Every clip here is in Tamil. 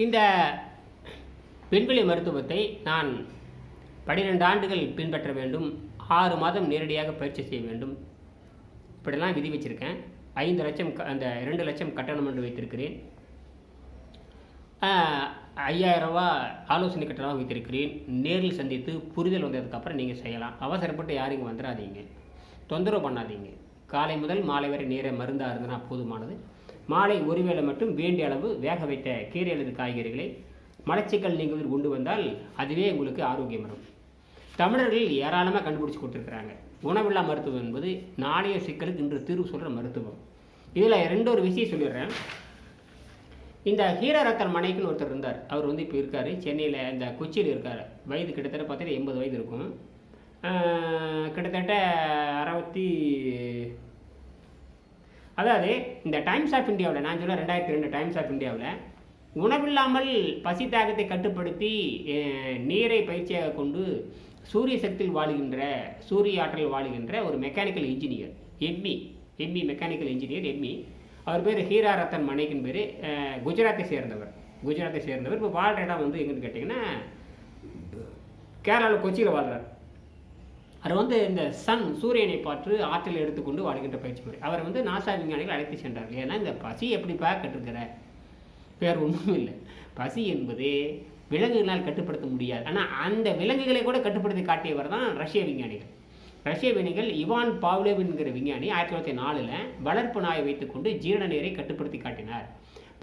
இந்த விண்வெளி மருத்துவத்தை நான் பன்னிரெண்டு ஆண்டுகள் பின்பற்ற வேண்டும். ஆறு மாதம் நேரடியாக பயிற்சி செய்ய வேண்டும். இப்படிலாம் விதி வச்சுருக்கேன். ஐந்து லட்சம் க- அந்த ரெண்டு லட்சம் கட்டணம் என்று வைத்திருக்கிறேன். ஐயாயிரரூவா ஐயாயிரம் ரூபா ஆலோசனை கட்டணம் வைத்திருக்கிறேன். நேரில் சந்தித்து புரிதல் வந்ததுக்கப்புறம் நீங்கள் செய்யலாம். அவசரப்பட்டு யாரும் இங்கே வந்துடாதீங்க தொந்தரவு பண்ணாதீங்க. காலை முதல் மாலை வரை நேர மருந்தாக இருந்தனா போதுமானது. மாலை ஒருவேளை மட்டும் வேண்டிய அளவு வேக வைத்த கீரை அல்லது காய்கறிகளை மலச்சிக்கல் நீங்குவதற்கு கொண்டு வந்தால் அதுவே உங்களுக்கு ஆரோக்கியம் வரும். தமிழர்கள் ஏராளமாக கண்டுபிடிச்சி கொடுத்துருக்குறாங்க. உணவில்லா மருத்துவம் என்பது நாளைய சிக்கலுக்கு இன்று தீர்வு சொல்கிற மருத்துவம். இதில் ரெண்டு ஒரு விஷயம் சொல்லிடுறேன். இந்த ஹீரரத்தன் மனைக்குன்னு ஒருத்தர் இருந்தார். அவர் வந்து இப்போ இருக்கார். சென்னையில் இந்த கொச்சியில் இருக்கார். வயது கிட்டத்தட்ட பார்த்தீங்கன்னா எண்பது வயது இருக்கும். கிட்டத்தட்ட அறுபத்தி அதாவது இந்த டைம்ஸ் ஆஃப் இந்தியாவில் நான் சொல்ல ரெண்டாயிரத்தி ரெண்டு டைம்ஸ் ஆஃப் இந்தியாவில் உணவில்லாமல் பசி தாகத்தை கட்டுப்படுத்தி நீரை பயிற்சியாக கொண்டு சூரிய சக்தியில் வாழுகின்ற சூரிய ஆற்றல் வாழுகின்ற ஒரு மெக்கானிக்கல் இன்ஜினியர் எம்மி எம்மி மெக்கானிக்கல் இன்ஜினியர் எம்மி அவர் பேர் ஹீரா ரத்தன் மனைக்கின் பேர் குஜராத்தை சேர்ந்தவர். குஜராத்தை சேர்ந்தவர். இப்போ வாழ்கிற இடம் வந்து எங்கன்னு கேட்டிங்கன்னா கேரளாவில் கொச்சியில் வாழ்கிறார் அவர் வந்து இந்த சன் சூரியனை பார்த்து ஆற்றலை எடுத்துக்கொண்டு வாழ்கின்ற பயிற்சி முறை. அவர் வந்து நாசா விஞ்ஞானிகள் அழைத்து சென்றார் ஏன்னா இந்த பசி எப்படிப்பா கற்றுக்கிற? வேறு ஒன்றும் இல்லை. பசி என்பது விலங்குகளால் கட்டுப்படுத்த முடியாது. ஆனால் அந்த விலங்குகளை கூட கட்டுப்படுத்தி காட்டியவர் தான் ரஷ்ய விஞ்ஞானிகள். ரஷ்ய விஞ்ஞானிகள் இவான் பாவ்லேவ் என்கிற விஞ்ஞானி ஆயிரத்தி தொள்ளாயிரத்தி நாலில் வளர்ப்பு நாயை வைத்துக்கொண்டு ஜீரண நீரை கட்டுப்படுத்தி காட்டினார்.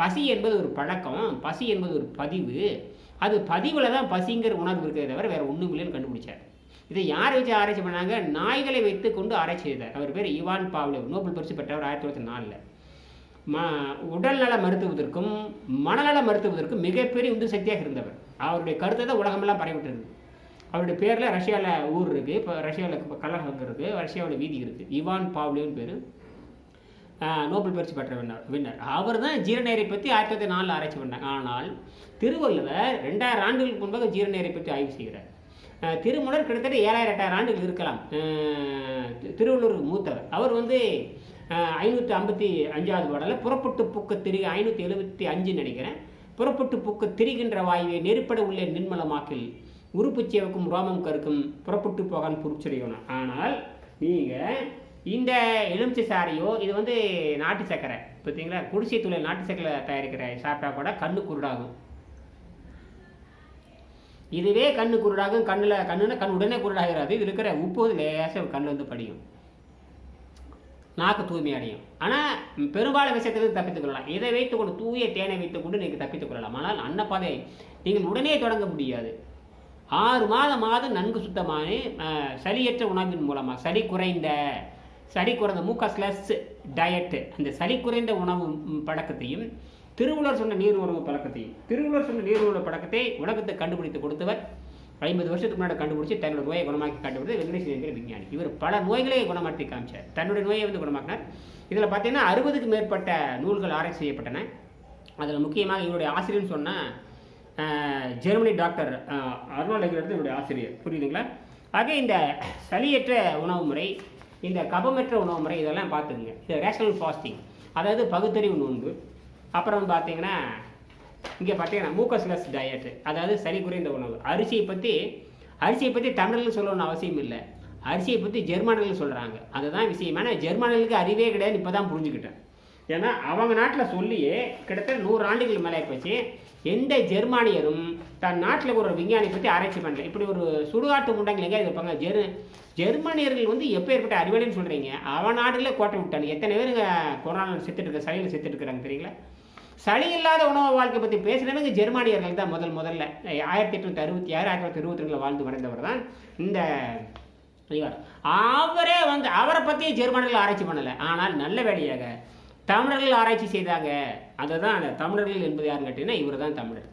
பசி என்பது ஒரு பழக்கம் பசி என்பது ஒரு பதிவு. அது பதிவில் தான் பசிங்கிற உணர்வு இருக்கிறத தவிர வேறு ஒன்றும் இல்லைன்னு கண்டுபிடிச்சார். இதை யாரை வச்சு ஆராய்ச்சி பண்ணாங்க? நாய்களை வைத்து கொண்டு ஆராய்ச்சி செய்தார். அவர் பேர் இவான் பாவ்லேவ் நோபல் பரிசு பெற்றவர் ஆயிரத்தி தொள்ளாயிரத்தி நாலில். ம உடல்நல மருத்துவதற்கும் மனநல மருத்துவதற்கும் மிகப்பெரிய உந்து சக்தியாக இருந்தவர். அவருடைய கருத்தை தான் உலகமெல்லாம் பரவிட்டு அவருடைய பேரில் ரஷ்யாவில் ஊர் இருக்குது இப்போ ரஷ்யாவில் கலகம் இருக்குது ரஷ்யாவில் வீதி இருக்குது இவான் பாவ்லேவ்னு பேர். நோபல் பரிசு பெற்ற வின்னர் வின்னர். அவர் தான் ஜீரநீரை பற்றி ஆயிரத்தி தொள்ளாயிரத்தி நாலில் ஆராய்ச்சி பண்ணாங்க ஆனால் திருவள்ளுவர் ரெண்டாயிரம் ஆண்டுகளுக்கு முன்பாக ஜீரநீரை பற்றி ஆய்வு செய்கிறார். திருமுனர் கிட்டத்தட்ட ஏழாயிரம் எட்டாயிரம் ஆண்டுகள் இருக்கலாம். திருவள்ளூர் மூத்தவர். அவர் வந்து ஐநூற்றி ஐம்பத்தி அஞ்சாவது பாடலில் புறப்பட்டு பூக்க திரிக ஐநூற்றி எழுபத்தி அஞ்சுன்னு நினைக்கிறேன். புறப்பட்டு பூக்க திரிகின்ற வாயுவை நெருப்பட உள்ள நிர்மலமாக்கில் உறுப்புச் சேவக்கும் ரோமம் கருக்கும் புறப்பட்டு போகான் புரிச்சடையணும் ஆனால் நீங்கள் இந்த எலுமிச்சை சாரியோ இது வந்து நாட்டு சக்கரை பார்த்தீங்களா? குடிசை தொழில் நாட்டு சக்கரை தயாரிக்கிற சாப்பிட்டா கூட கண்ணு குருடாகும். இதுவே கண்ணு குருடாகும் கண்ணில் கண்ணுனா கண் உடனே குருடாகிறாது. இது இருக்கிற உப்பு லேசாக கண்ணு வந்து படியும். நாக்கு தூய்மை அடையும். ஆனால் பெரும்பாலும் விஷயத்திலிருந்து தப்பித்துக் கொள்ளலாம். இதை வைத்துக்கொண்டு தூய தேனை வைத்துக்கொண்டு நீங்கள் தப்பித்துக் கொள்ளலாம். ஆனால் அன்னப்பாதை நீங்கள் உடனே தொடங்க முடியாது. ஆறு மாதம் மாதம் நன்கு சுத்தமான சளியற்ற உணவின் மூலமாக சளி குறைந்த சளி குறைந்த மூக்கஸ்லஸ் டயட்டு அந்த சளி குறைந்த உணவு பழக்கத்தையும் திருவள்ளுவர் சொன்ன நீர் உணவு பழக்கத்தையும் திருவள்ளுவர் சொன்ன நீர் உணவு பழக்கத்தை உலகத்தை கண்டுபிடித்து கொடுத்தவர். ஐம்பது வருஷத்துக்கு முன்னாடி கண்டுபிடிச்சி தன்னோட நோயை குணமாக்கி காட்டுவது வெங்கடேஷ் என்கிற விஞ்ஞானி. இவர் பல நோய்களை குணமாக்கி காமிச்சார். தன்னுடைய நோயை வந்து குணமாக்கினார். இதில் பார்த்தீங்கன்னா அறுபதுக்கு மேற்பட்ட நூல்கள் ஆராய்ச்சி செய்யப்பட்டன. அதில் முக்கியமாக இவருடைய ஆசிரியர்னு சொன்னால் ஜெர்மனி டாக்டர் அருணாலயங்கிறது இவருடைய ஆசிரியர். புரியுதுங்களா? ஆக இந்த சளியற்ற உணவு முறை இந்த கபமற்ற உணவு முறை இதெல்லாம் பார்த்துக்குங்க. இது ரேஷனல் ஃபாஸ்டிங் அதாவது பகுத்தறிவு நோன்பு. அப்புறம் பார்த்தீங்கன்னா இங்கே பார்த்தீங்கன்னா மூக்கஸ்லஸ் டயட்டு அதாவது சரி குறைந்த உணவு. அரிசியை பற்றி அரிசியை பற்றி தமிழர்கள் சொல்லணும்னு அவசியம் இல்லை. அரிசியை பற்றி ஜெர்மனில் சொல்கிறாங்க அதுதான் விஷயம். ஏன்னா ஜெர்மனிலுக்கு அறிவே கிடையாது. இப்போ தான் புரிஞ்சுக்கிட்டேன். ஏன்னா அவங்க நாட்டில் சொல்லியே கிட்டத்தட்ட நூறு ஆண்டுகள் மேலே போச்சு. எந்த ஜெர்மானியரும் தன் நாட்டில் ஒரு விஞ்ஞானி பற்றி ஆராய்ச்சி பண்ணல. இப்படி ஒரு சுடுகாட்டு முண்டங்கள் எங்கே இருப்பாங்க? ஜெர் ஜெர்மானியர்கள் வந்து எப்போ ஏற்பட்ட அறிவாளின்னு சொல்கிறீங்க அவன் நாட்டில் கோட்டை விட்டாங்க எத்தனை பேர் கொரோனா செத்துட்டு இருக்க சளியில் செத்துட்டு இருக்கிறாங்க தெரியுங்களா? சளி இல்லாத உணவு வாழ்க்கை பற்றி பேசினவங்க ஜெர்மானியர்கள் தான் முதல் முதல்ல. ஆயிரத்தி எட்நூற்றி அறுபத்தி ஆறு ஆயிரத்தி தொள்ளாயிரத்தி இருபத்தி ரெண்டில் வாழ்ந்து மறைந்தவர் தான் இந்த இவர். அவரே வந்து அவரை பற்றி ஜெர்மனிகள் ஆராய்ச்சி பண்ணலை. ஆனால் நல்ல வேலையாக தமிழர்கள் ஆராய்ச்சி செய்தாங்க. அதுதான் அந்த தமிழர்கள் என்பது யாருன்னு கேட்டீங்கன்னா இவர் தான் தமிழர்.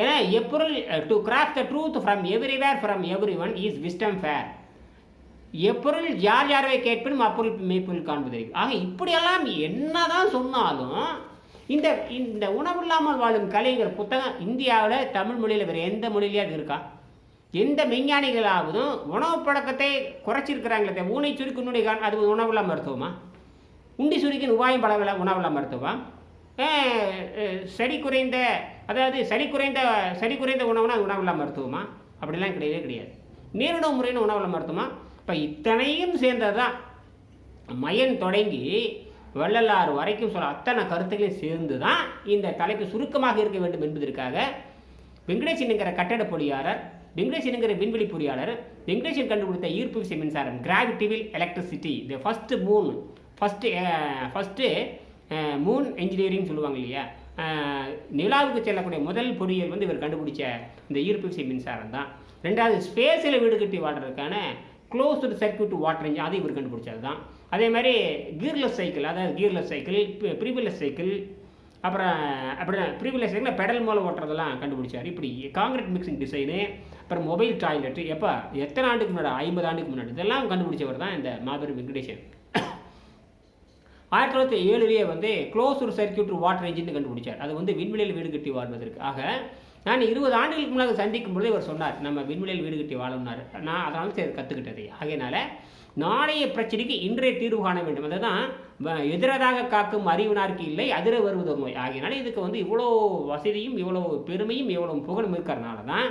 ஏன்னா எப்பொருள் to craft the truth from everywhere from every one is wisdom fair எப்பொருள் யார் யாரை கேட்பினும் அப்பொருள் மெய்ப்பொருள் காண்பது ஆக இப்படியெல்லாம் என்னதான் சொன்னாலும் இந்த இந்த உணவில்லாமல் வாழும் கலைங்கிற புத்தகம் இந்தியாவில் தமிழ் மொழியில் வேறு எந்த மொழியிலையாவது இருக்கா? எந்த விஞ்ஞானிகளாவதும் உணவு பழக்கத்தை குறைச்சிருக்கிறாங்களே தவிர ஊனை சுருக்கி நுடைய அது உணவில்லா மருத்துவமா? உண்டி சுருக்கின் உபாயம் பலவில உணவில்லா மருத்துவம்? சரி குறைந்த அதாவது சரி குறைந்த சரி குறைந்த உணவுனா அது உணவில்லா மருத்துவமா? அப்படிலாம் கிடையவே கிடையாது. நீரிணவு முறைன்னு உணவில்லா மருத்துவமா? இப்போ இத்தனையும் சேர்ந்தது தான் மயன் தொடங்கி வள்ளலார் வரைக்கும் சொல்ல அத்தனை கருத்துக்களையும் சேர்ந்து தான் இந்த தலைப்பு சுருக்கமாக இருக்க வேண்டும் என்பதற்காக வெங்கடேசன் என்கிற கட்டட பொறியாளர் வெங்கடேசன் என்கிற விண்வெளி பொறியாளர் வெங்கடேசன் கண்டுபிடித்த ஈர்ப்பு விசை மின்சாரம் கிராவிட்டிவில் எலக்ட்ரிசிட்டி இந்த first moon first first moon engineering சொல்லுவாங்க இல்லையா? நிலாவுக்கு செல்லக்கூடிய முதல் பொறியியல் வந்து இவர் கண்டுபிடிச்ச இந்த ஈர்ப்பு விசை மின்சாரம் தான். ரெண்டாவது ஸ்பேஸில் வீடு கட்டி வாடுறதுக்கான க்ளோஸ்டு சர்க்யூட் வாட்டர் இன்ஜின் அது இவர் கண்டுபிடிச்சது தான். அதே மாதிரி கீர்லெஸ் சைக்கிள் அதாவது கீர்லெஸ் சைக்கிள் ப்ரீவிலஸ் சைக்கிள் அப்புறம் அப்படிதான் ப்ரீவிலஸ் சைக்கிளில் பெடல் மூலம் ஓட்டுறதெல்லாம் கண்டுபிடிச்சார். இப்படி காங்கிரீட் மிக்சிங் டிசைனு அப்புறம் மொபைல் டாய்லெட்டு எப்போ எத்தனை ஆண்டுக்கு முன்னாடி? ஐம்பது ஆண்டுக்கு முன்னாடி. இதெல்லாம் கண்டுபிடிச்சவர் தான் இந்த மாபெரும் வெங்கடேஷன் ஆயிரத்தி தொள்ளாயிரத்தி ஏழுலேயே வந்து க்ளோஸ் ஒரு சர்க்கியூட் வாட்டர் இன்ஜின் கண்டுபிடிச்சார். அது வந்து விண்வெளியில் வீடு கட்டி வாழ்வதற்கு. ஆக நான் இருபது ஆண்டுகளுக்கு முன்னாடி சந்திக்கும் பொழுது இவர் சொன்னார் நம்ம விண்வெளியில் வீடு கட்டி வாழணும்னார். நான் அதனால சரி கற்றுக்கிட்டது ஆகையினால நாளைய பிரச்சனைக்கு இன்றைய தீர்வு காண வேண்டும். அதுதான் வ- எதிரதாக காக்கும் அறிவினார்க்கு இல்லை அதிர வருவது நோய். இதுக்கு வந்து இவ்வளோ வசதியும் இவ்வளோ பெருமையும் இவ்வளோ புகழும் இருக்கிறதுனால தான்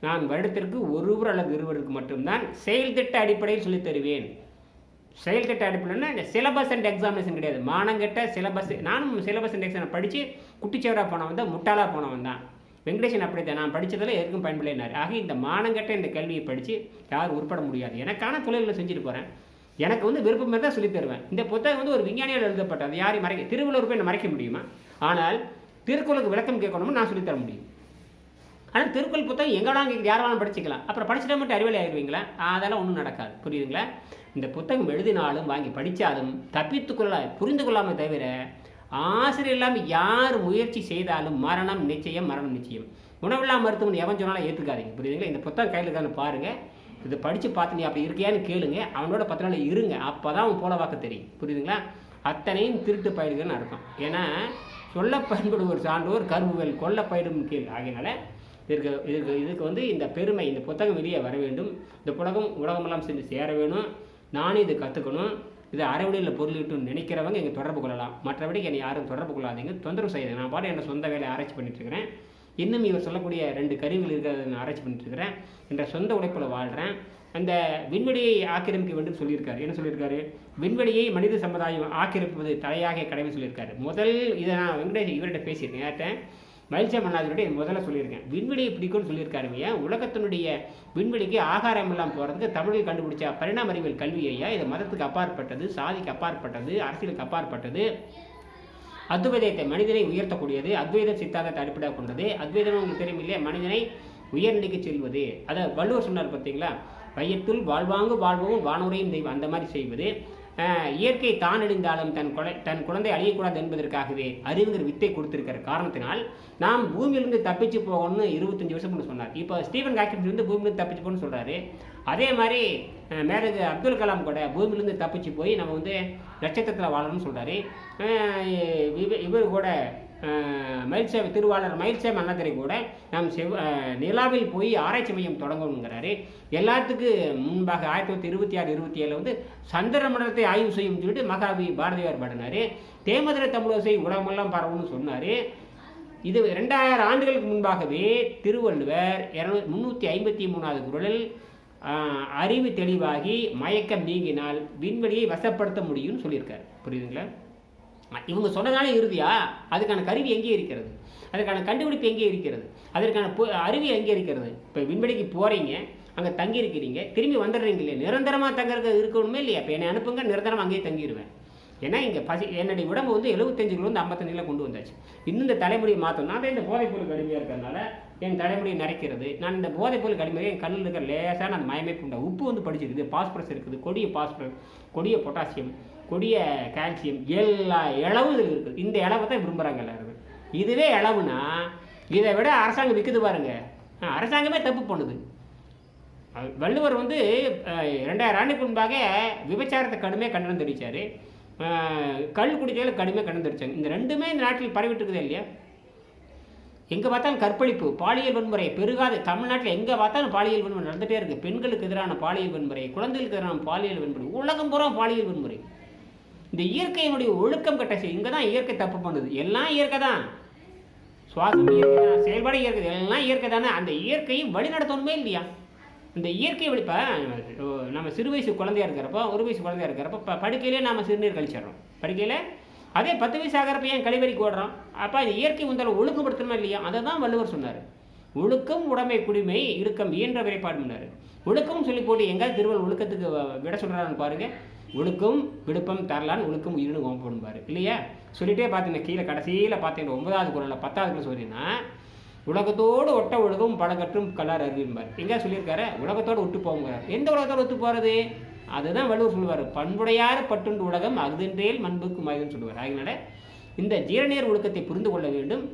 நான் வருடத்திற்கு ஒருவர் அல்லது இருவருக்கு மட்டும்தான் செயல் திட்ட அடிப்படையில் சொல்லித் தருவேன். செயல் திட்ட அடிப்படையில் சிலபஸ் அண்ட் எக்ஸாமினேஷன் கிடையாது. மானங்கெட்ட சிலபஸ் நானும் சிலபஸ் அண்ட் எக்ஸாம் படித்து குட்டிச்சவராக போனவன் தான் முட்டாளாக போனவன் தான். வெங்கடேசன் அப்படி தான் நான் படித்ததில் எதுக்கும் பயன்படலைனார் ஆக இந்த மானங்கட்ட இந்த கல்வியை படித்து யாரும் உருப்பட முடியாது. எனக்கான தொழில்களை செஞ்சுட்டு போகிறேன் எனக்கு வந்து விருப்பம் இருந்தால் சொல்லித் தருவேன். இந்த புத்தகம் வந்து ஒரு விஞ்ஞானியால் எழுதப்பட்டது. யாரையும் மறைக்க திருவள்ளுவர் போய் மறைக்க முடியுமா? ஆனால் திருக்குறளுக்கு விளக்கம் கேட்கணும்னு நான் சொல்லித் தர முடியும். ஆனால் திருக்குறள் புத்தகம் எங்கடா இங்கே யார் வேணாலும் படிச்சுக்கலாம். அப்புறம் படிச்சுட்டா மட்டும் அறிவாளி ஆயிடுவீங்களா அதெல்லாம் ஒன்றும் நடக்காது. புரியுதுங்களா? இந்த புத்தகம் எழுதினாலும் வாங்கி படித்தாலும் தப்பித்துக்கொள்ள புரிந்து கொள்ளாமல் தவிர ஆசிரியர் இல்லாமல் யார் முயற்சி செய்தாலும் மரணம் நிச்சயம் மரணம் நிச்சயம். உணவில்லா மருத்துவம் எவன் சொன்னாலும் ஏற்றுக்காதீங்க. புரியுதுங்களா? இந்த புத்தகம் கையில் இருக்கான்னு பாருங்கள் இதை படித்து பார்த்து நீ அப்படி இருக்கியான்னு கேளுங்க. அவனோட பத்து நாள் இருங்க. அப்போ தான் அவன் போல வாக்க தெரியும். புரியுதுங்களா? அத்தனையும் திருட்டு பயிர்கள்னு அர்த்தம். ஏன்னா சொல்ல பயன்படும் ஒரு சான்றோர் கரும்புகள் கொல்ல பயிரும் கீழ். ஆகையினால இதற்கு இதுக்கு இதுக்கு வந்து இந்த பெருமை இந்த புத்தகம் வெளியே வர வேண்டும். இந்த புலகம் உலகமெல்லாம் சென்று சேர வேணும். நானும் இதை கற்றுக்கணும் இது அறவழியில் பொருளிட்டுன்னு நினைக்கிறவங்க இங்கே தொடர்பு கொள்ளலாம். மற்றபடி என்னை யாரும் தொடர்பு கொள்ளாதீங்க தொந்தரவு செய்யுது நான் பாட்டு என்னோட சொந்த வேலையை ஆராய்ச்சி பண்ணிட்டுருக்கிறேன் இன்னும் இவர் சொல்லக்கூடிய ரெண்டு கருவிகள் இருக்கிறத நான் ஆராய்ச்சி பண்ணிட்டு இருக்கிறேன். என்ற சொந்த உழைப்பில் வாழ்கிறேன் அந்த விண்வெளியை ஆக்கிரமிக்க வேண்டும் சொல்லியிருக்காரு. என்ன சொல்லியிருக்காரு? விண்வெளியை மனித சமுதாயம் ஆக்கிரமிப்பது தலையாக கடமை சொல்லியிருக்காரு. முதல் இதை நான் வெங்கடேஷ் இவர்கிட்ட பேசியிருக்கேன். யார்கிட்ட? மகிழ்ச்சியா மன்னாதிரியோட முதல்ல சொல்லியிருக்கேன். விண்வெளியை பிடிக்கும்னு சொல்லியிருக்காருங்க. ஏன்? உலகத்தினுடைய விண்வெளிக்கு ஆகாரம் எல்லாம் போகிறதுக்கு தமிழில் கண்டுபிடிச்ச பரிணாம அறிவியல் கல்வி ஐயா இது மதத்துக்கு அப்பாற்பட்டது சாதிக்கு அப்பாற்பட்டது அரசியலுக்கு அப்பாற்பட்டது. அத்வைதத்தை மனிதனை உயர்த்தக்கூடியது அத்வைத சித்தாந்தத்தை அடிப்படையாக கொண்டது. அத்வைதம் உங்களுக்கு தெரியும் இல்லையா? மனிதனை உயர்நிலைக்கு செல்வது. அதை வள்ளுவர் சொன்னார் பார்த்தீங்களா? வையத்துள் வாழ்வாங்கு வாழ்வும் வானுரையும் தெய்வம். அந்த மாதிரி செய்வது. இயற்கை தான் அழிந்தாலும் தன் குழை தன் குழந்தை அழியக்கூடாது என்பதற்காகவே அறிவுங்கிற வித்தை கொடுத்திருக்கிற காரணத்தினால் நாம் பூமியிலிருந்து தப்பிச்சு போகணும்னு இருபத்தஞ்சு வருஷம் முன்ன சொன்னார். இப்போ ஸ்டீவன் ஹாக்கிங் வந்து பூமியிலிருந்து தப்பிச்சு போகணும்னு சொல்கிறாரு அதே மாதிரி அஹ், மேரேஜ் அப்துல் கலாம் கூட பூமியிலிருந்து தப்பிச்சு போய் நம்ம வந்து நட்சத்திரத்தில் வாழணும்னு சொல்கிறாரு இவர் கூட மயில்சேவை திருவாளர் மயில்சேவை அண்ணாதுரை கூட நாம் செவ் நிலாவில் போய் ஆராய்ச்சி மையம் தொடங்கணுங்கிறாரு எல்லாத்துக்கு முன்பாக ஆயிரத்தி தொள்ளாயிரத்தி இருபத்தி ஆறு இருபத்தி ஏழில் வந்து சந்திர மண்டலத்தை ஆய்வு செய்யும் சொல்லிட்டு மகாவி பாரதியார் பாடினார். தேமதிர தமிழசை உலகமெல்லாம் பரவும்னு சொன்னார். இது ரெண்டாயிரம் ஆண்டுகளுக்கு முன்பாகவே திருவள்ளுவர் இரநூ முந்நூற்றி ஐம்பத்தி மூணாவது குரலில் அறிவு தெளிவாகி மயக்கம் நீங்கினால் விண்வெளியை வசப்படுத்த முடியும்னு சொல்லியிருக்காரு. புரியுதுங்களா? இவங்க சொன்னதால இறுதியா? அதுக்கான கருவி எங்கே இருக்கிறது? அதுக்கான கண்டுபிடிப்பு எங்கே இருக்கிறது? அதற்கான பு- அறிவியல் எங்கே இருக்கிறது? இப்போ விண்வெளிக்கு போகிறீங்க அங்கே தங்கி இருக்கிறீங்க திரும்பி வந்துடுறீங்க இல்லையா? நிரந்தரமாக தங்குறது இருக்கணுமே இல்லையா? இப்போ என்னை அனுப்புங்க நிரந்தரமாக அங்கேயே தங்கிடுவேன் ஏன்னா இங்கே பசி என்னுடைய உடம்பு வந்து எழுபத்தஞ்சு வந்து ஐம்பத்தஞ்சில் கொண்டு வந்தாச்சு. இன்னும் இந்த தலைமுறையை மாற்றணும் நான் இந்த போதைப் பொருள் கடுமையாக இருக்கிறதுனால என் தலைமுறையை நரைக்கிறது. நான் இந்த போதைப் பொருள் கடுமையாக என் கண்ணில் இருக்கிற லேசான அந்த மயமே உண்டா உப்பு வந்து படிச்சிருக்குது. பாஸ்பரஸ் இருக்குது. கொடிய பாஸ்பரஸ் கொடிய பொட்டாசியம். கொடிய கால்சியம் எல்லா இளவும் இதில் இருக்குது. இந்த இளவை தான் விரும்புகிறாங்க எல்லாரும். இதுவே இளவுனா இதை விட அரசாங்கம் விற்குது பாருங்க. அரசாங்கமே தப்பு பண்ணுது. வள்ளுவர் வந்து ரெண்டாயிரம் ஆண்டுக்கு முன்பாக விபச்சாரத்தை கடுமையாக கண்டனம் தெரிவித்தார் கல் குடிக்கையில் கடுமையாக கண்டனம் தெரிவித்தாங்க இந்த ரெண்டுமே இந்த நாட்டில் பரவிட்டு இருக்குது இல்லையா? எங்கே பார்த்தாலும் கற்பழிப்பு பாலியல் வன்முறை பெருகாத. தமிழ்நாட்டில் எங்கே பார்த்தாலும் பாலியல் வன்முறை நடந்துகிட்டே இருக்குது பெண்களுக்கு எதிரான பாலியல் வன்முறை குழந்தைகளுக்கு எதிரான பாலியல் வன்முறை உலகம் பூரா பாலியல் வன்முறை. இந்த இயற்கையினுடைய ஒழுக்கம் கட்ட செய் இங்கே தான் இயற்கை தப்பு பண்ணுது. எல்லாம் இயற்கை தான். சுவாசம் இயற்கை தான் செயல்பாடு இயற்கை எல்லாம் இயற்கை தானே. அந்த இயற்கையை வழிநடத்தணுமே இல்லையா? இந்த இயற்கை வழிப்பா நம்ம சிறு வயசு குழந்தையா இருக்கிறப்போ ஒரு வயசு குழந்தையா இருக்கிறப்ப படுக்கையிலே நாம் சிறுநீர் கழிச்சிடுறோம். படுக்கையில் அதே பத்து வயசு ஆகிறப்ப ஏன் கழிவறைக்கு ஓடுறோம் அப்போ இந்த இயற்கை உந்தளவு ஒழுக்கப்படுத்தணுமா இல்லையா? அதை தான் வள்ளுவர் சொன்னார். ஒழுக்கம் உடைமை குடிமை இருக்கம் இயன்ற விரைப்பாடுனாரு ஒழுக்கம் சொல்லி போட்டு எங்காவது திருவள்ளுவர் ஒழுக்கத்துக்கு விட சொல்கிறான்னு பாருங்கள் ஒழுக்கம் விடுப்பம் தரலான்னு உனக்கும் உயிரினு ஓம்பணும் இல்லையா? சொல்லிட்டே பார்த்தீங்கன்னா கீழே கடைசியில் பார்த்தீங்கன்னா ஒன்பதாவது குரலில் பத்தாவது குரல் சொல்லினா உலகத்தோடு ஒட்ட ஒழுகும் பழகற்றும் கலார் அறிவிம்பார் எங்கே சொல்லியிருக்காரு? உலகத்தோடு ஒட்டு போங்க எந்த உலகத்தோடு ஒத்து போகிறது அதுதான் வள்ளுவர் சொல்லுவார். பண்புடையார் பட்டுண்டு உலகம் அகுதின்றேல் மண்புக்கு மயதுன்னு சொல்லுவார். அதனால இந்த ஜீரநீர் ஒழுக்கத்தை புரிந்து கொள்ள வேண்டும்.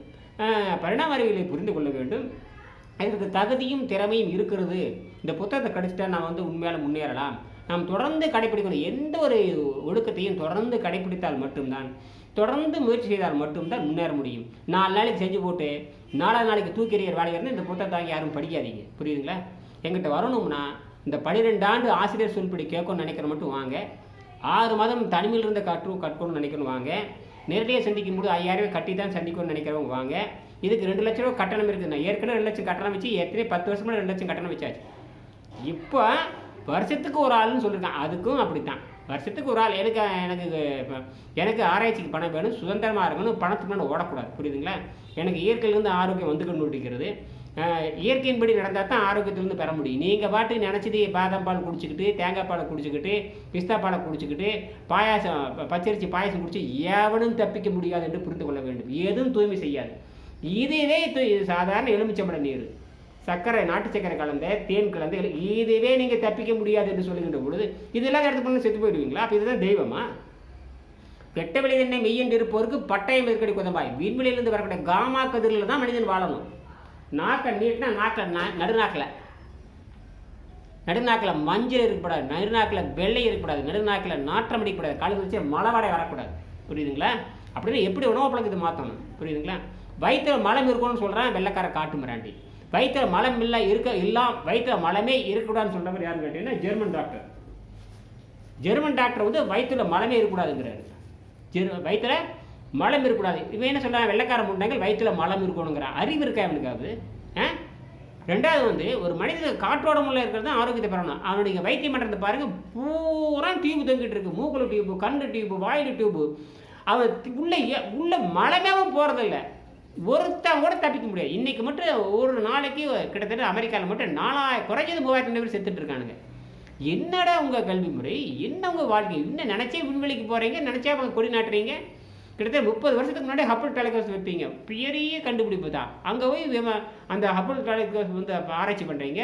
பரிணாம அறிவியலை புரிந்து கொள்ள வேண்டும். அதற்கு தகுதியும் திறமையும் இருக்கிறது. இந்த புத்தகத்தை கடிச்சிட்டா நான் வந்து உண்மையால் முன்னேறலாம். நாம் தொடர்ந்து கடைப்பிடிக்கணும் எந்த ஒரு ஒழுக்கத்தையும் தொடர்ந்து கடைப்பிடித்தால் மட்டும்தான் தொடர்ந்து முயற்சி செய்தால் மட்டும்தான் முன்னேற முடியும். நாலு நாளைக்கு செஞ்சு போட்டு நாலாவது நாளைக்கு தூக்கிறீர் வேலையிருந்து இந்த புத்தகத்தை யாரும் படிக்காதீங்க. புரியுதுங்களா? எங்கிட்ட வரணும்னா இந்த பன்னிரெண்டு ஆண்டு ஆசிரியர் சொல்படி கேட்கணும்னு நினைக்கிற மட்டும் வாங்க. ஆறு மாதம் தனிமையில் இருந்த கற்று கற்கணும்னு நினைக்கணும் வாங்க. நேரடியாக சந்திக்கும் போது ஐயாயிரம் கட்டி தான் சந்திக்கணும்னு நினைக்கிறவங்க வாங்க. இதுக்கு ரெண்டு லட்ச ரூபா கட்டணம் இருக்குது நான் ஏற்கனவே ரெண்டு லட்சம் கட்டணம் வச்சு ஏற்கனவே பத்து வருஷமாக ரெண்டு லட்சம் கட்டணம் வச்சாச்சு. இப்போ வருஷத்துக்கு ஒரு ஆள்னு சொல்லியிருக்கான் அதுக்கும் அப்படித்தான். வருஷத்துக்கு ஒரு ஆள் எனக்கு எனக்கு எனக்கு ஆராய்ச்சிக்கு பணம் வேணும் சுதந்திரமாக இருக்கணும் பணத்துக்கு மேலே ஓடக்கூடாது. புரியுதுங்களா? எனக்கு இயற்கையிலேருந்து ஆரோக்கியம் வந்து கொண்டிருக்கிறது இயற்கையின்படி நடந்தால் தான் ஆரோக்கியத்திலேருந்து பெற முடியும். நீங்கள் பாட்டு நினச்சது பாதாம் பால் குடிச்சிக்கிட்டு தேங்காய் பாலை குடிச்சிக்கிட்டு பிஸ்தா பாலை குடிச்சிக்கிட்டு பாயாசம் பச்சரிச்சி பச்சரிசி பாயாசம் குடிச்சு எவனும் தப்பிக்க முடியாது என்று புரிந்து கொள்ள வேண்டும். எதுவும் தூய்மை செய்யாது. இதுவே தூய் இது சாதாரண எலுமிச்சம்பழ நீர். சர்க்கரை நாட்டு சர்க்கரை கலந்த தேன் கலந்து இதுவே நீங்கள் தப்பிக்க முடியாது என்று சொல்லுகின்ற பொழுது இதெல்லாம் எடுத்து பண்ண செத்து போயிடுவீங்களா? அப்போ இதுதான் தெய்வமா? கெட்ட விலை தன்னை மெய்யென்று இருப்போருக்கு பட்டயம் இருக்கடி குதம்பாய். விண்வெளியிலிருந்து வரக்கூடிய காமா கதிரில் தான் மனிதன் வாழணும். நாக்கை நீட்டினா நாக்கில் நடுநாக்கில். நடுநாக்கில் மஞ்சள் இருக்கக்கூடாது நடுநாக்கில் வெள்ளை இருக்கக்கூடாது நடுநாக்கில் நாற்றம் அடிக்கக்கூடாது காலு வச்சு மலவாடை வரக்கூடாது. புரியுதுங்களா? அப்படின்னு எப்படி உணவு பழக்கத்தை மாற்றணும் புரியுதுங்களா? வயிற்றுல மலம் இருக்கணும்னு சொல்கிறேன் வெள்ளைக்கார காட்டு மிராண்டி. வயிற்றுல மலம் இல்லை இருக்க இல்லாம் வயிற்றில் மலமே இருக்கக்கூடாதுன்னு சொல்கிறவர் யாருன்னு கேட்டீங்கன்னா ஜெர்மன் டாக்டர். ஜெர்மன் டாக்டர் வந்து வயிற்றுல மலமே இருக்கக்கூடாதுங்கிறாரு. ஜெர் வயிற்றுல மலம் இருக்கக்கூடாது. இவன் என்ன சொல்கிறான் வெள்ளக்கார முண்டங்கள் வயிற்றுல மலம் இருக்கணுங்கிறான் அறிவு இருக்கா அவனுக்காவது ஆ? ரெண்டாவது வந்து ஒரு மனிதனுக்கு காற்றோடமுள்ள இருக்கிறது தான் ஆரோக்கியத்தை பெறணும். அவனுடைய வைத்தியம் பண்ணுறது பாருங்கள் பூரா டியூப் தொங்கிட்டு இருக்கு. மூக்குல டியூப்பு கண்ணு டியூப்பு வாயில் டியூப்பு அவன் உள்ளே உள்ள ஏ- மலமேவும் போகிறதில்ல ஒருத்தன் கூட தப்பிக்க முடியாது. இன்னைக்கு மட்டும் ஒரு நாளைக்கு கிட்டத்தட்ட அமெரிக்காவில் மட்டும் நாலாயிரம் குறைஞ்சது மூவாயிரத்தி ரெண்டு பேர் செத்துட்டு இருக்கானுங்க. என்னடா உங்கள் கல்வி முறை? என்ன உங்கள் வாழ்க்கை? இன்னும் நினச்சே விண்வெளிக்கு போகிறீங்க நினச்சே அவங்க கொடி நாட்டுறீங்க? கிட்டத்தட்ட முப்பது வருஷத்துக்கு முன்னாடி ஹப்பிள் டெலிகாஸ் வைப்பீங்க. பெரிய கண்டுபிடிப்பு தான். அங்கே போய் அந்த ஹப்பிள் டெலிகாஸ் வந்து ஆராய்ச்சி பண்ணுறீங்க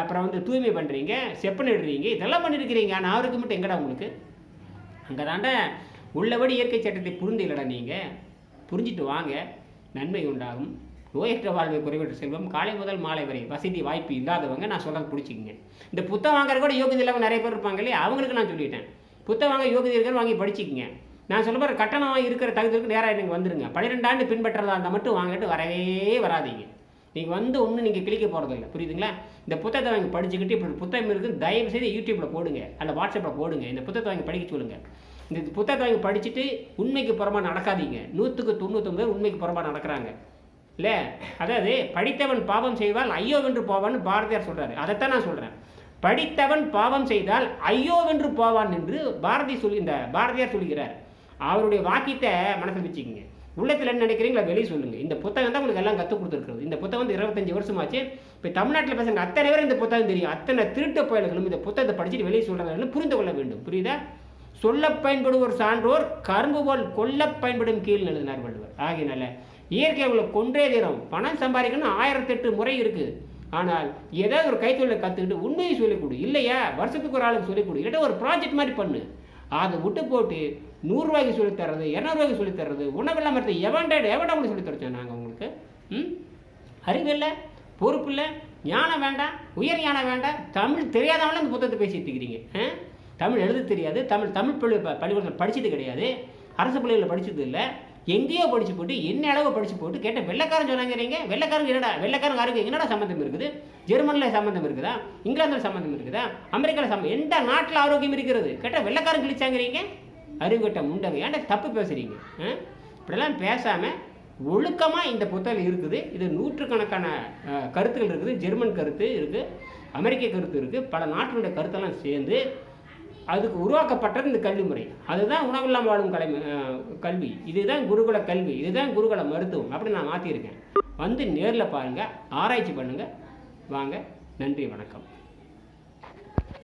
அப்புறம் வந்து தூய்மை பண்ணுறீங்க செப்பனிடுறீங்க இதெல்லாம் பண்ணியிருக்கிறீங்க ஆனால் அவருக்கு மட்டும் எங்கடா உங்களுக்கு? அங்கே தாண்டா உள்ளபடி இயற்கை சட்டத்தை புரிந்து இல்லைடா நீங்கள் புரிஞ்சிட்டு வாங்க. நன்மை உண்டாகும். நோயற்ற வாழ்வை குறைவற்ற செல்வம் காலை முதல் மாலை வரை வசதி வாய்ப்பு இல்லாதவங்க நான் சொல்கிறது பிடிச்சிக்கங்க. இந்த புத்தகம் வாங்குற கூட யோகியதை இல்லாமல் நிறைய பேர் இருப்பாங்க இல்லையா? அவங்களுக்கு நான் சொல்லிட்டேன். புத்தகம் வாங்க யோகியதை இருக்கிற வாங்கி படிச்சிக்கங்க. நான் சொல்ல போகிற கட்டணம் இருக்கிற தகுதிக்கு நேராக எனக்கு வந்துருங்க. பன்னிரெண்டாண்டு பின்பற்றதாக பின்பற்றதா இருந்தால் மட்டும் வாங்கிட்டு வரவே வராதீங்க. நீங்கள் வந்து ஒன்றும் நீங்கள் கிளிக்க போகிறதில்ல புரியுதுங்களா? இந்த புத்தகத்தை வாங்கி படிச்சுக்கிட்டு இப்படி புத்தகம் இருக்குது தயவு செய்து யூடியூப்பில் போடுங்க. அல்ல வாட்ஸ்அப்பில் போடுங்க. இந்த புத்தகத்தை வாங்கி படிக்க சொல்லுங்கள் இந்த புத்தகத்தை வாங்கி படிச்சுட்டு உண்மைக்கு புறமா நடக்காதீங்க. நூற்றுக்கு தொண்ணூத்தொம்பது பேர் உண்மைக்கு புறமா நடக்கிறாங்க. இல்லை? அதாவது படித்தவன் பாவம் செய்வால் ஐயோவென்று போவான்னு பாரதியார் சொல்கிறாரு அதைத்தான் நான் சொல்கிறேன் படித்தவன் பாவம் செய்தால் ஐயோவென்று போவான் என்று பாரதி சொல்லி இந்த பாரதியார் சொல்கிறார் அவருடைய வாக்கியத்தை மனசில் வச்சுக்கோங்க. உள்ளத்தில் என்ன நினைக்கிறீங்களா வெளியே சொல்லுங்க. இந்த புத்தகம் தான் உங்களுக்கு எல்லாம் கற்றுக் கொடுத்துருக்குறது. இந்த புத்தகம் வந்து இருபத்தஞ்சு வருஷமாச்சு. இப்போ தமிழ்நாட்டில் பசங்க அத்தனை பேர் இந்த புத்தகம் தெரியும். அத்தனை திருட்டு பயல்களும் இந்த புத்தகத்தை படிச்சுட்டு வெளியே சொல்கிறாங்கன்னு புரிந்து கொள்ள வேண்டும். புரியுதா? சொல்ல பயன்படுவோர் சான்றோர் கரும்பு போல் கொல்ல பயன்படும் கீழ் எழுதினார் வள்ளுவர். ஆகினால இயற்கை உள்ள கொன்றே தீரும். பணம் சம்பாதிக்கணும் ஆயிரத்தெட்டு முறை இருக்குது ஆனால் ஏதாவது ஒரு கைத்தொழிலை கற்றுக்கிட்டு உண்மையை சொல்லிக்கொடு. இல்லையா? வருஷத்துக்கு ஒரு ஆளுக்கு சொல்லிக் கொடு. ஒரு ப்ராஜெக்ட் மாதிரி பண்ணு. அதை விட்டு போட்டு நூறுரூவாய்க்கு சொல்லித்தர்றது இரநூறுவாய்க்கு சொல்லித்தரது உணவில்லாம மரத்தை எவன்டா எவன்டா உங்களுக்கு சொல்லித்தரச்சோம் நாங்கள் உங்களுக்கு? ம்? அறிவு இல்லை பொறுப்பு இல்லை ஞானம் வேண்டாம் உயர் ஞானம் வேண்டாம் தமிழ் தெரியாதவங்களும் இந்த புத்தகத்தை பேசிட்டு இருக்கிறீங்க. ஆ? தமிழ் எழுத தெரியாது. தமிழ் தமிழ் பள்ளி பள்ளிக்கூடத்தில் படித்தது கிடையாது. அரசு பள்ளிகளில் படித்தது இல்லை. எங்கேயோ படித்து போட்டு என்ன அளவு படித்து போட்டு கேட்ட வெள்ளைக்காரன் சொன்னாங்கிறீங்க. வெள்ளைக்காரங்க என்னடா வெள்ளக்காரங்க யாருக்கு என்னடா சம்மந்தம் இருக்குது? ஜெர்மனில் சம்மந்தம் இருக்குதா? இங்கிலாந்தில் சம்மந்தம் இருக்குதா? அமெரிக்காவில் சம்மந்தம் எந்த நாட்டில் ஆரோக்கியம் இருக்கிறது? கேட்டால் வெள்ளக்காரன் கிழிச்சாங்கிறீங்க. அறிவுகட்ட முண்டங்க ஏன்டா தப்பு பேசுகிறீங்க இப்படிலாம் பேசாமல் ஒழுக்கமாக இந்த புத்தகம் இருக்குது. இது நூற்றுக்கணக்கான கருத்துக்கள் கருத்துகள் இருக்குது. ஜெர்மன் கருத்து இருக்குது அமெரிக்க கருத்து இருக்குது பல நாட்டினுடைய கருத்தெல்லாம் சேர்ந்து அதுக்கு உருவாக்கப்பட்டது இந்த கல்வி முறை. அதுதான் உணவில்லாம் வாழும் கலை கல்வி. இதுதான் குருகுல கல்வி. இதுதான் குருகுல மருத்துவம். அப்படின்னு நான் மாற்றியிருக்கேன் வந்து நேரில் பாருங்கள் ஆராய்ச்சி பண்ணுங்கள் வாங்க நன்றி வணக்கம்.